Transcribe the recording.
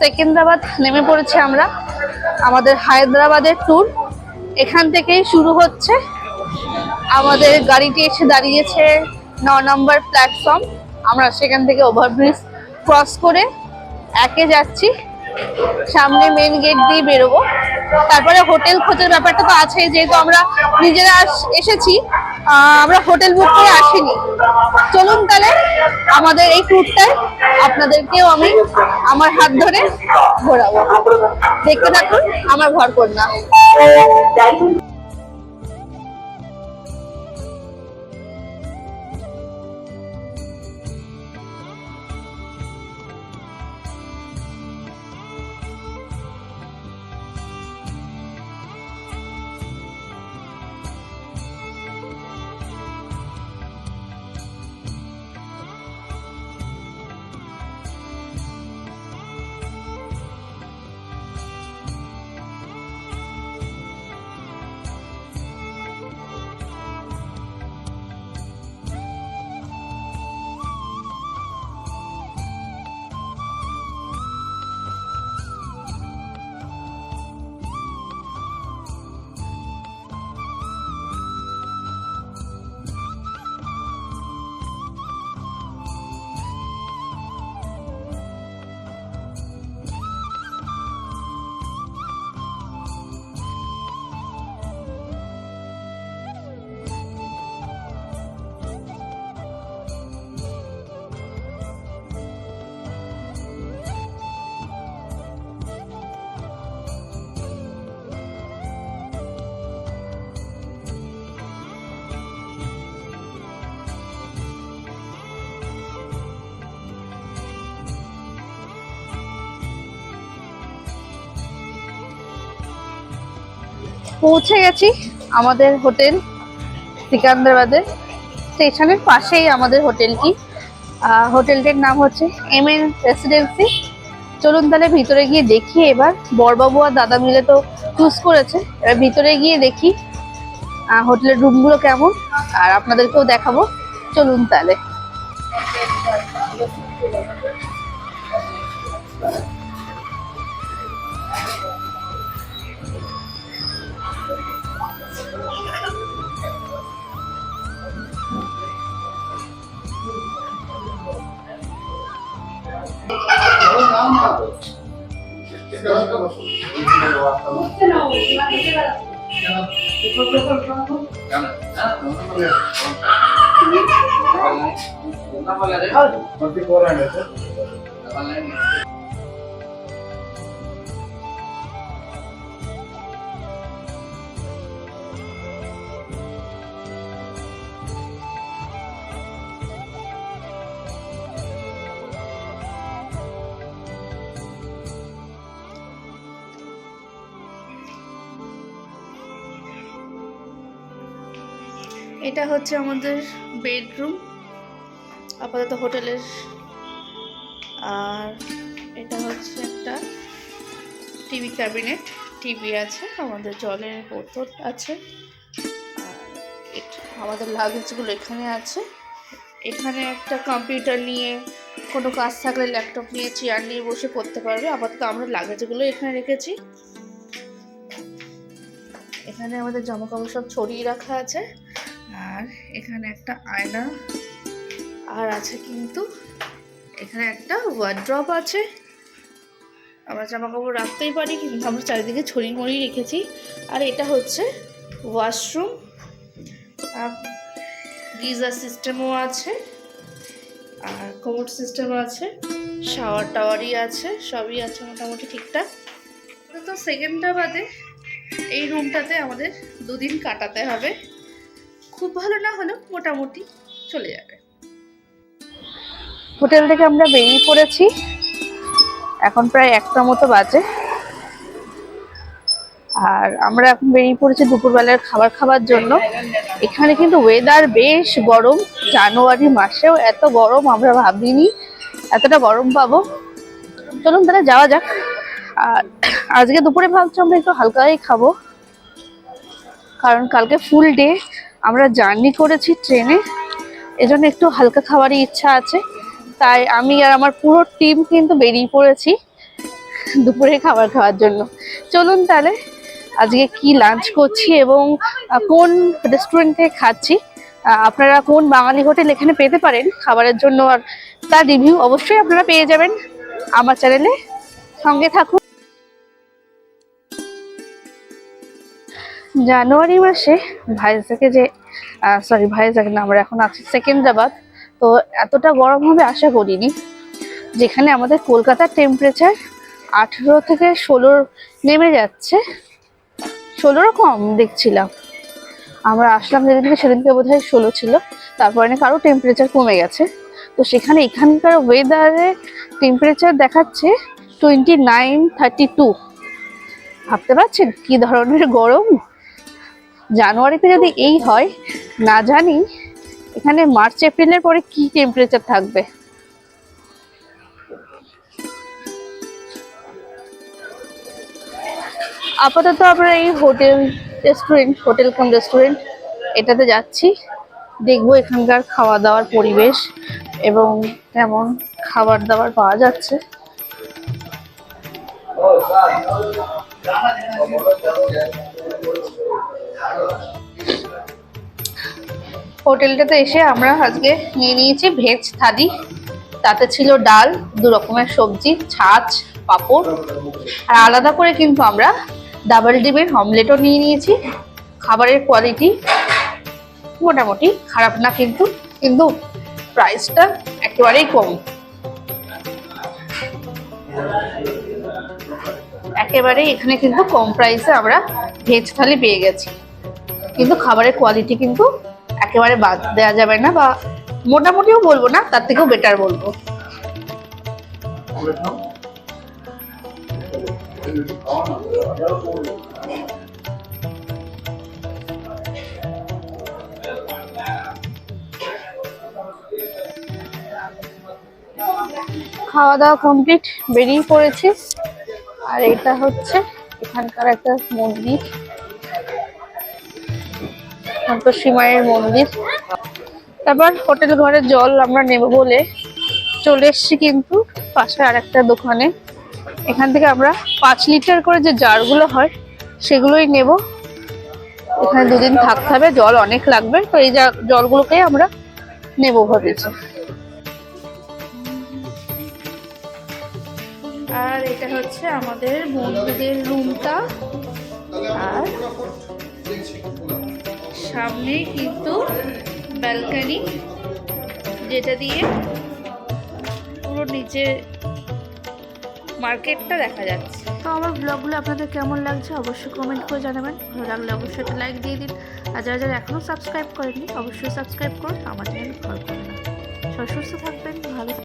সেকেন্দ্রাবাদ নেমে পড়েছি আমরা। আমাদের হায়দ্রাবাদের ট্যুর এখান থেকেই শুরু হচ্ছে। আমাদের গাড়িটি এসে দাঁড়িয়েছে ন নম্বর প্ল্যাটফর্ম আমরা সেখান থেকে ওভারব্রিজ ক্রস করে একে যাচ্ছি। সামনে মেন গেট দিয়ে বেরোবো। তারপরে হোটেল খোঁজার ব্যাপারটা তো আছে যেহেতু আমরা নিজেরা এসেছি আমরা হোটেল বুক করে আসিনি। চলুন তাহলে আমাদের এই ট্যুরটায় আপনাদেরকেও আমি আমার হাত ধরে ঘোরাবো। দেখতে থাকুন, আমার ঘর কন্যা। পৌঁছে গেছি আমাদের হোটেল সিকান্দ্রাবাদের। স্টেশনের পাশেই আমাদের হোটেলটি। হোটেলটির নাম হচ্ছে এম এন রেসিডেন্সি। চলুন তাহলে ভিতরে গিয়ে দেখি এবার। বরবাবু আর দাদা মিলে তো চুজ করেছে। এবার ভিতরে গিয়ে দেখি হোটেলের রুমগুলো কেমন। আর আপনাদেরকেও দেখাবো। চলুন তাহলে। కావాలి এটা হচ্ছে আমাদের বেডরুম, আপাতত হোটেলের। আর এটা হচ্ছে একটা টিভি ক্যাবিনেট। টিভি আছে, আমাদের জলের বোতল আছে। আমাদের লাগেজগুলো এখানে আছে। এখানে একটা কম্পিউটার নিয়ে কোনো কাজ থাকলে ল্যাপটপ নিয়ে চেয়ার নিয়ে বসে করতে পারবে। আপাতত আমরা লাগেজগুলো এখানে রেখেছি। এখানে আমাদের জামা কাপড় সব ছড়িয়ে রাখা আছে। আর এখানে একটা আয়না। আর আছে কিন্তু এখানে একটা ওয়ার্ড্রপ আছে। আমরা জামা কাপড় রাখতেই পারি, কিন্তু আমরা চারিদিকে ছড়ি মড়ি রেখেছি। আর এটা হচ্ছে ওয়াশরুম গিজার সিস্টেমও আছে। আর কোমোড সিস্টেম আছে। শাওয়ার টাওয়ারই আছে। সবই আছে মোটামুটি ঠিকঠাক। তো সেকেন্ডটা বাদে এই রুমটাতে আমাদের দুদিন কাটাতে হবে। খুব ভালো না হলেও মোটামুটি চলে যাবে। হোটেল থেকে আমরা বেরিয়ে পড়েছি। এখন প্রায় একটা মতো বাজে। আর আমরা এখন বেরিয়ে পড়েছি দুপুরবেলার খাবার খাবার জন্য। এখানে কিন্তু ওয়েদার বেশ গরম। জানুয়ারি মাসেও এত গরম আমরা ভাবিনি। এতটা গরম পাবো। চলুন তাহলে যাওয়া যাক। আর আজকে দুপুরে ভাবছি আমরা একটু হালকাই খাব। কারণ কালকে ফুল ডে আমরা জার্নি করেছি ট্রেনে, এজন্য একটু হালকা খাবারই ইচ্ছা আছে। তাই আমি আর আমার পুরো টিম কিন্তু বেরিয়ে পড়েছি দুপুরে খাবার খাওয়ার জন্য। চলুন তাহলে, আজকে কি লাঞ্চ করছি এবং কোন রেস্টুরেন্ট থেকে খাচ্ছি? আপনারা কোন বাঙালি হোটেল এখানে পেতে পারেন খাবারের জন্য আর তার রিভিউ অবশ্যই আপনারা পেয়ে যাবেন। আমার চ্যানেলে সঙ্গে থাকুন। জানুয়ারি মাসে ভাইজাকে যে সরি ভাইজাক না, আমরা এখন আছি সেকেন্দ্রাবাদ। তো এতটা গরম হবে আশা করিনি। যেখানে আমাদের কলকাতার টেম্পারেচার আঠেরো থেকে ষোলোর নেমে যাচ্ছে। ষোলোরও কম দেখছিলাম। আমরা আসলাম যেদিনকে, সেদিনকে বোধ হয় ষোলো ছিল। তারপরে নাকি আরও টেম্পারেচার কমে গেছে। তো সেখানে এখানকার ওয়েদারে টেম্পারেচার দেখাচ্ছে টোয়েন্টি নাইন থার্টি টু ভাবতে পারছেন কী ধরনের গরম? জানুয়ারিতে যদি এই হয়, না জানি এখানে মার্চ, এপ্রিলের পরে কি টেম্পারেচার থাকবে? আপাতত আমরা এই hotel restaurant hotel cum restaurant এটাতে যাচ্ছি। দেখব এখানকার খাওয়া দাওয়ার পরিবেশ এবং কেমন খাবার দাবার পাওয়া যাচ্ছে। হোটেলটাতে এসে আমরা আজকে নিয়ে নিয়েছি ভেজ থালি। তাতে ছিল ডাল, দু রকমের সবজি, ছাঁচ, পাঁপড়। আর আলাদা করে কিন্তু আমরা ডাবল ডিমের অমলেটও নিয়ে নিয়েছি। খাবারের কোয়ালিটি মোটামুটি খারাপ না কিন্তু কিন্তু প্রাইসটা একেবারেই কম। একেবারেই এখানে কিন্তু কম প্রাইসে আমরা ভেজ থালি পেয়ে গেছি। কিন্তু খাবারের কোয়ালিটি কিন্তু একেবারে বাদ দেওয়া যাবে না বা মোটামুটিও বলব না, তার থেকেও বেটার বলব। খাওয়া দাওয়া কমপ্লিট বেরিয়ে পড়েছি। আর এটা হচ্ছে এখানকার একটা মন্দির। সন্তোষী মায়ের মন্দির। তারপর হোটেল ঘরে জল আমরা নেব বলে চলে এসছি কিন্তু পাশে আর একটা দোকানে। এখান থেকে আমরা পাঁচ লিটার করে যে জারগুলো হয়, সেগুলোই নেব। এখানে দুদিন থাকতে হবে, জল অনেক লাগবে, তো এই যা- জলগুলোকেই আমরা নেব ভাবেছি। আর এটা হচ্ছে আমাদের বন্ধুদের রুমটা আর সামনেই কিন্তু ব্যালকানি যেটা দিয়ে পুরো নিচে মার্কেটটা দেখা যাচ্ছে। তো আমার ব্লগগুলো আপনাদের কেমন লাগছে অবশ্যই কমেন্ট করে জানাবেন। ভালো লাগলে অবশ্যই একটা লাইক দিয়ে দিন। আর যারা যারা এখনও সাবস্ক্রাইব করেননি, অবশ্যই সাবস্ক্রাইব করুন। আমার চ্যানেল ফলো করুন সুস্থ থাকবেন, ভালো